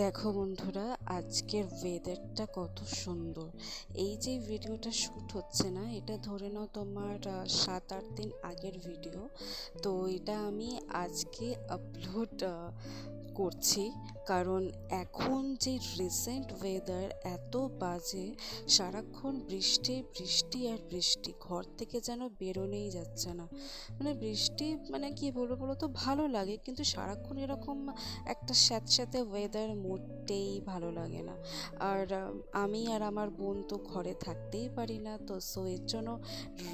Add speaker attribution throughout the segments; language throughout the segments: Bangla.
Speaker 1: দেখো বন্ধুরা, আজকের ওয়েদারটা কত সুন্দর। এই যে ভিডিওটা শ্যুট হচ্ছে না, এটা ধরে নাও তোমার সাত আট দিন আগের ভিডিও তো এটা আমি আজকে আপলোড করছি, কারণ এখন যে রিসেন্ট ওয়েদার এত বাজে, সারাক্ষণ বৃষ্টি বৃষ্টি আর বৃষ্টি, ঘর থেকে যেন বেরোনোই যাচ্ছে না। মানে বৃষ্টি মানে কি বলব বলো তো ভালো লাগে, কিন্তু সারাক্ষণ এরকম একটা স্যাঁতস্যাঁতে ওয়েদার মোটেই ভালো লাগে না। আর, আমি আর আমার বোন তো ঘরে থাকতেই পারি না, তো সো এর জন্য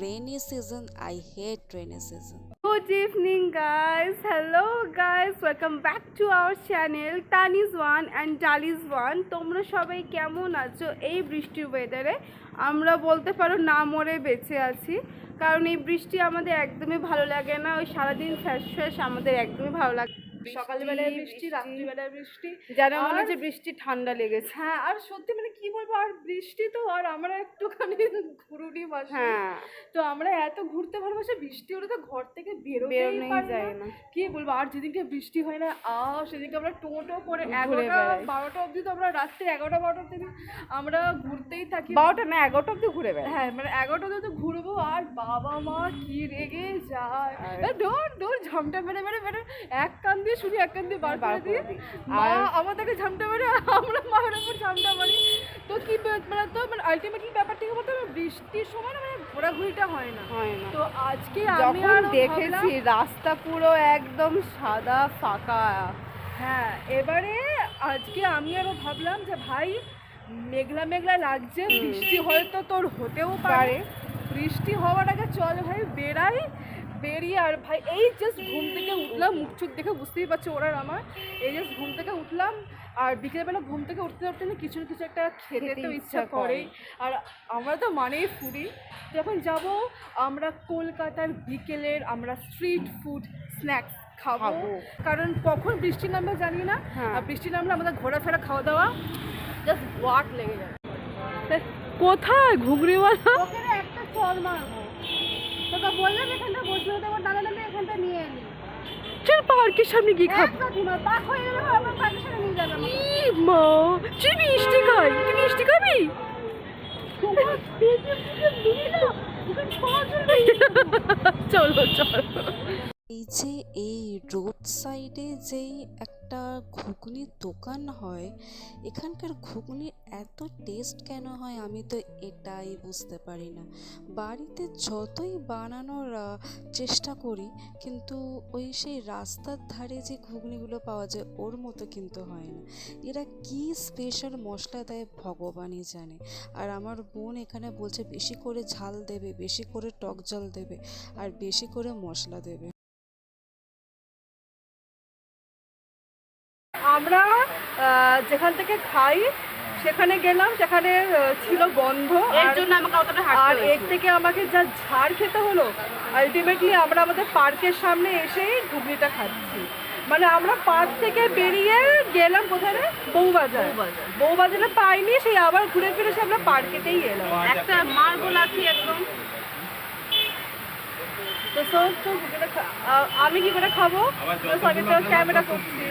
Speaker 1: rainy season I hate rainy season
Speaker 2: Good evening, guys. Hello, guys. Welcome back to our channel Tanis One and Dali's One. তোমরা সবাই কেমন আছো এই বৃষ্টির ওয়েদারে আমরা বলতে পারো না মরে বেঁচে আছি কারণ এই বৃষ্টি আমাদের একদমই ভালো লাগে না ওই সারাদিন ফ্যাস ফ্যাস আমাদের একদমই ভালো লাগে সকালবেলায় বৃষ্টি রাত্রিবেলায় বৃষ্টি যেন মনে হচ্ছে বৃষ্টি ঠান্ডা লেগেছে।
Speaker 3: হ্যাঁ আর সত্যি মানে কি বলব আর বৃষ্টি তো আর আমরা একটুখানি ঘুরুনি বাসি
Speaker 2: হ্যাঁ।
Speaker 3: তো আমরা এত ঘুরতে ভালোবাসি বৃষ্টি হলে তো ঘর থেকে বেরোতেই
Speaker 2: যায়
Speaker 3: না। কি বলব আর যেদিনকে বৃষ্টি হয় না আ সেদিনকে আমরা টোটো করে এগারোটা বারোটা অবধি তো আমরা রাত্রে এগারোটা বারোটা থেকে আমরা ঘুরতেই থাকি।
Speaker 2: বারোটা না এগারোটা অব্দি ঘুরে বেড়ায়
Speaker 3: হ্যাঁ মানে এগারোটা অবধি তো ঘুরবো আর বাবা মা কি রেগে যায়। দৌড় দৌড় ঝামটা মেরে মেরে মেরে এক কান দিয়ে এক কান দিয়ে বার করে দিয়ে।
Speaker 2: আর-
Speaker 3: আমাদেরকে ঝামটা মেরে আমরা মায়ের উপর ঝামটা মারি। তো কি মানে তো মানে আলটিমেটলি বলতো বৃষ্টির সময় না মানে ঘোরাঘুরিটা হয় না।
Speaker 2: হয় না।
Speaker 3: তো আজকে আমি আর
Speaker 2: দেখেছি রাস্তা পুরো একদম সাদা ফাঁকা।
Speaker 3: হ্যাঁ এবারে আজকে আমি আরও ভাবলাম যে ভাই মেঘলা মেঘলা লাগছে বৃষ্টি হয়তো তোর হতেও পারে। বৃষ্টি হওয়ার আগে চল ভাই বেরাই বেরিয়ে আর ভাই এই জাস্ট ঘুম থেকে উঠলাম মুখ চোখ দেখে বুঝতেই পারছ ওরা আমার। এই জাস্ট ঘুম থেকে উঠলাম আর বিকেলবেলা ঘুম থেকে উঠতে উঠতে না কিছু না কিছু একটা খেতে তো
Speaker 2: ইচ্ছা করে।
Speaker 3: আর আমরা তো মানেই ফুডি যখন যাব আমরা কলকাতার বিকেলের আমরা স্ট্রিট ফুড স্ন্যাক্স খাব। কারণ কখন বৃষ্টি নামবে জানি না।
Speaker 2: হ্যাঁ।
Speaker 3: আর বৃষ্টি নামলে আমাদের ঘোরাফেরা খাওয়া দাওয়া জাস্ট ওয়াট লেগে যাবে। কোথায় ঘুগরিওয়ালা
Speaker 2: ওকে একটা চল মারবো। তোকে বললাম এখানটা বসে হতে আমার দাদা দাদা এখানটা নিয়ে এলি।
Speaker 3: চল পার্কের সামনে গিয়ে খাব।
Speaker 2: পাক হয়ে গেলে আমার পাখির সাথে নিয়ে যাবে
Speaker 3: ই মা তুই মিষ্টি খাই তুই মিষ্টি খাবি। চলো চলো।
Speaker 1: এই যে এই রোড সাইডে যেই একটা ঘুগনির দোকান হয়, এখানকার ঘুগনির এত টেস্ট কেন হয় আমি তো এটাই বুঝতে পারি না। বাড়িতে যতই বানানোর চেষ্টা করি, কিন্তু ওই সেই রাস্তার ধারে যে ঘুগনিগুলো পাওয়া যায়, ওর মতো কিন্তু হয় না। এরা কি স্পেশাল মশলা দেয় ভগবানই জানে। আর আমার বোন এখানে বলছে, বেশি করে ঝাল দেবে, বেশি করে টক জল দেবে, আর বেশি করে মশলা দেবে।
Speaker 3: আমরা যেখান থেকে খাই সেখানে গেলাম সেখানে ছিল বন্ধ
Speaker 2: এর জন্য আমাকে অতটা
Speaker 3: আর এর থেকে আমাকে যা ঝাড় খেতে হলো আলটিমেটলি আমরা আমাদের পার্কের সামনে এসেই ঘুগনিটা খাচ্ছি। মানে আমরা পার্ক থেকে বেরিয়ে গেলাম কোথায়? বউবাজার।
Speaker 2: বউবাজার।
Speaker 3: পাইনি সেই আবার ঘুরে ফিরে সে আমরা পার্কেতেই এলাম।
Speaker 2: একটা মার্বল আছে একদম।
Speaker 3: তো সব আমি কি করে খাব? তো ক্যামেরা করছি।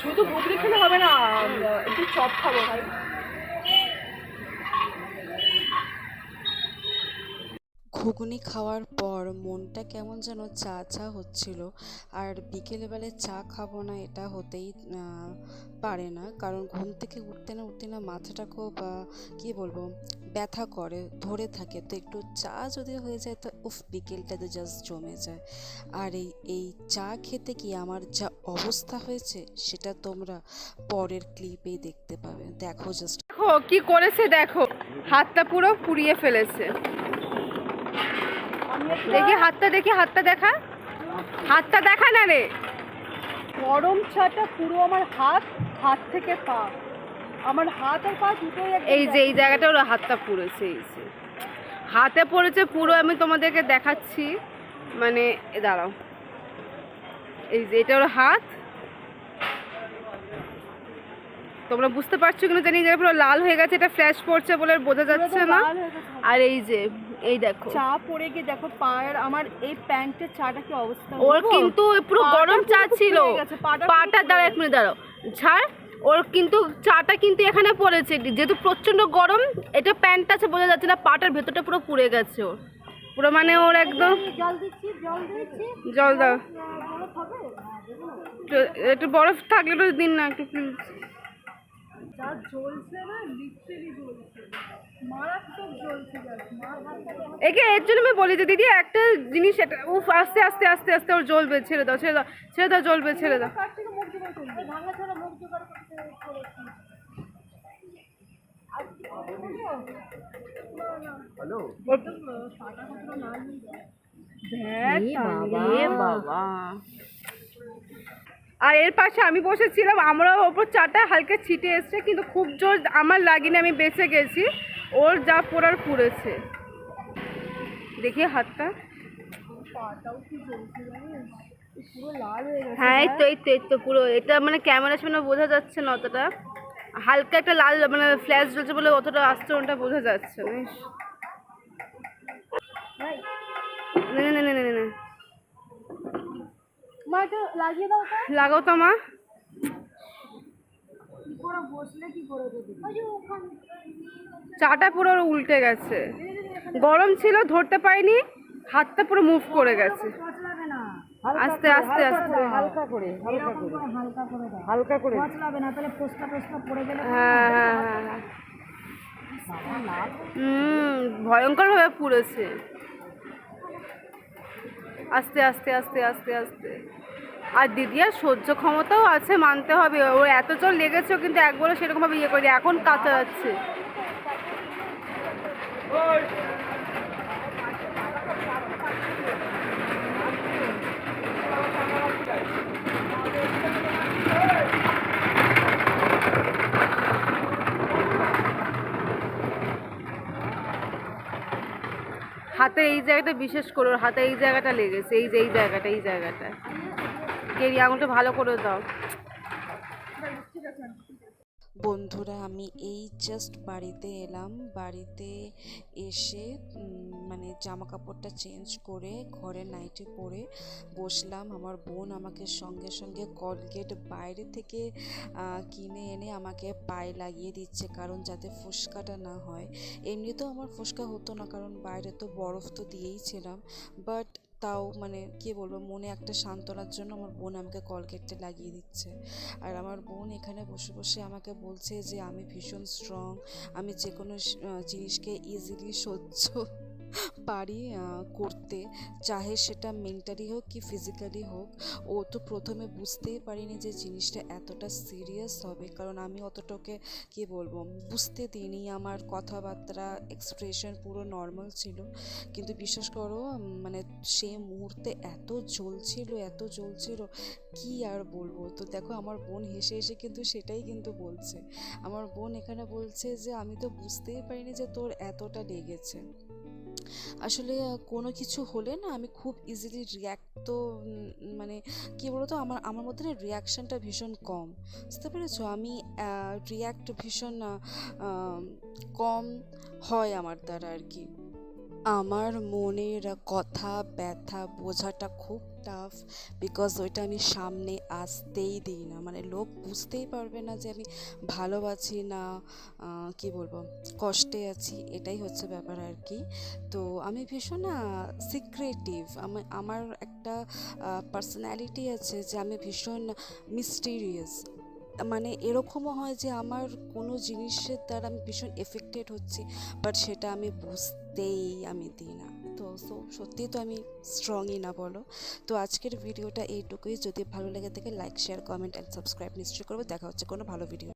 Speaker 3: শুধু ঘুগনি খেলে হবে না একটু চপ খাব ভাই।
Speaker 1: ঘুগনি খাওয়ার পর মনটা কেমন যেন চা চা হচ্ছিল। আর বিকেলবেলায় চা খাব না এটা হতেই পারে না। কারণ ঘুম থেকে উঠতে না উঠতে না মাথাটা খুব কী বলব, ব্যথা করে, ধরে থাকে। তো একটু চা যদি হয়ে যায় তো উফ বিকেলটাতে জাস্ট জমে যায়। আর এই এই চা খেতে কি আমার যা অবস্থা হয়েছে সেটা তোমরা পরের ক্লিপেই দেখতে পাবে। দেখো জাস্ট
Speaker 2: দেখো, কি করেছে দেখো। হাতটা পুরো পুড়িয়ে ফেলেছে। দেখি হাতটা দেখি হাতটা দেখা। হাতটা দেখা না রে?
Speaker 3: গরম চাটা পুরো আমার হাত হাত থেকে পা। আমার হাত আর পা দুটোই
Speaker 2: এই যে এই জায়গাটা ওর হাতটা পুড়েছে এই যে। হাতে পড়েছে পুরো আমি তোমাদেরকে দেখাচ্ছি। মানে দাঁড়াও। এই যে এটা ওর হাত। তোমরা বুঝতে পারছ কিনা জানি যে পুরো লাল হয়ে গেছে এটা ফ্ল্যাশ পড়ছে বলে বোঝা যাচ্ছে না। আর এই যে এই দেখো।
Speaker 3: চা পড়ে গিয়ে দেখো পায়ের আমার এই প্যান্টের চাটা কি অবস্থা।
Speaker 2: ওর কিন্তু পুরো গরম চা ছিল।
Speaker 3: পাটা
Speaker 2: দাঁড়া এক। মিনিট দাঁড়াও। ছাড় ওর কিন্তু চাটা কিন্তু এখানে পড়েছে। যেহেতু প্রচণ্ড গরম এটা প্যান্টটা আছে বোঝা যাচ্ছে না পাটার ভেতরটা পুরো পুড়ে গেছে ওর। পুরো মানে ওর একদম জল দাও। একটু- বরফ থাকলে দিন না একটু please।
Speaker 3: যা জ্বলছে না লিটারেলি জ্বলছে। মারাত্মক জ্বলছে
Speaker 2: একে এর জন্য আমি বলি যে দিদি একটা জিনিস এটা উফ আস্তে আস্তে আস্তে আস্তে ওর জ্বলবে ছেড়ে দাও ছেড়ে দাও ছেড়ে দাও জ্বলবে ছেড়ে দাও।
Speaker 3: কার থেকে মুখ জোগাড় করলি?
Speaker 2: এ বাবা। আর এর পাশে আমি বসেছিলাম, আমরাও ওপর চাটা হালকা ছিটে এসছে, কিন্তু খুব জোর আমার লাগিনি, আমি বেঁচে গেছি। ওর যা পোড়ার পুড়েছে। দেখি হাতটা। হ্যাঁ এই তো এই তো এই তো পুরো, এটা মানে ক্যামেরার সামনে বোঝা যাচ্ছে না অতটা। হালকা একটা লাল মানে ফ্ল্যাশ জ্বলছে বলে অতটা আস্তরণটা বোঝা যাচ্ছে না
Speaker 3: মা এটা লাগিয়ে দাও তো।
Speaker 2: লাগাও তো মা। চাটা পুরো উল্টে গেছে। গরম ছিল ধরতে পারিনি। হাতটা পুরো মুভ করে গেছে। আস্তে আস্তে আস্তে।
Speaker 3: হালকা করে হালকা করে। হালকা করে
Speaker 2: হ্যাঁ হ্যাঁ হ্যাঁ হ্যাঁ। হুম ভয়ঙ্করভাবে পুড়েছে। আস্তে আস্তে আস্তে আস্তে আস্তে। আর দিদি আর সহ্য ক্ষমতাও আছে, মানতে হবে। ওর এত জল লেগেছে কিন্তু একবারও সেরকমভাবে ইয়ে করি এখন কাঁচা যাচ্ছে। হাতে এই জায়গাটা বিশেষ করে হাতে এই জায়গাটা লেগেছে, এই যে এই জায়গাটা এই জায়গাটা। কেরি, আঙুলটা ভালো করে দাও।
Speaker 1: বন্ধুরা, আমি এই জাস্ট বাড়িতে এলাম। বাড়িতে এসে মানে জামা কাপড়টা চেঞ্জ করে ঘরে নাইটি পরে বসলাম। আমার বোন আমাকে সঙ্গে সঙ্গে কলগেট বাইরে থেকে কিনে এনে আমাকে পায়ে লাগিয়ে দিচ্ছে কারণ যাতে ফুসকাটা না হয়। এমনিতেও আমার ফুসকা হতো না কারণ বাইরে তো বরফ তো দিয়েই ছিলাম। বাট তাও মানে কি বলব, মনে একটা সান্ত্বনার জন্য আমার বোন আমাকে কলগেটটা লাগিয়ে দিচ্ছে। আর আমার বোন এখানে বসে বসে আমাকে বলছে যে, আমি ভীষণ স্ট্রং আমি যে কোনো জিনিসকে ইজিলি সহ্য পারি করতে, চাহে সেটা মেন্টালি হোক কি ফিজিক্যালি হোক। ও তো প্রথমে বুঝতেই পারিনি যে জিনিসটা এতটা সিরিয়াস হবে, কারণ আমি অতটাকে কি বলব, বুঝতে দিইনি। আমার কথাবার্তা এক্সপ্রেশন পুরো নর্মাল ছিল। কিন্তু বিশ্বাস করো মানে সেই মুহূর্তে এত জ্বলছিল এত জ্বলছিল, কি আর বলব? তো দেখো আমার বোন হেসে হেসে কিন্তু সেটাই কিন্তু বলছে। আমার বোন এখানে বলছে যে, আমি তো বুঝতেই পারিনি যে তোর এতটা লেগেছে। আসলে কোনো কিছু হলে না আমি খুব ইজিলি রিয়্যাক্ট তো মানে কি বলতো, আমার আমার মধ্যে না রিয়াকশানটা ভীষণ কম। বুঝতে পেরেছ? আমি রিয়াক্ট ভীষণ কম হয় আমার দ্বারা আর কি। আমার মনের কথা, ব্যথা বোঝাটা খুব টাফ বিকজ ওইটা আমি সামনে আসতেই দিই না। মানে লোক বুঝতেই পারবে না যে আমি ভালো আছি না কি বলব, কষ্টে আছি, এটাই হচ্ছে ব্যাপার আর কি তো আমি ভীষণ না সিক্রেটিভ আমি, আমার একটা পার্সোনালিটি আছে যে আমি ভীষণ মিস্টিরিয়াস মানে এরকমও হয় যে আমার কোনো জিনিসের দ্বারা আমি ভীষণ এফেক্টেড হচ্ছি বাট সেটা আমি বুঝতেই আমি দিই না। তো সো সত্যি তো আমি স্ট্রংই না বলো। তো আজকের ভিডিওটা এইটুকুই। যদি ভালো লেগে থাকে like share comment and subscribe নিশ্চয়ই করব। দেখা হচ্ছে কোনো ভালো ভিডিও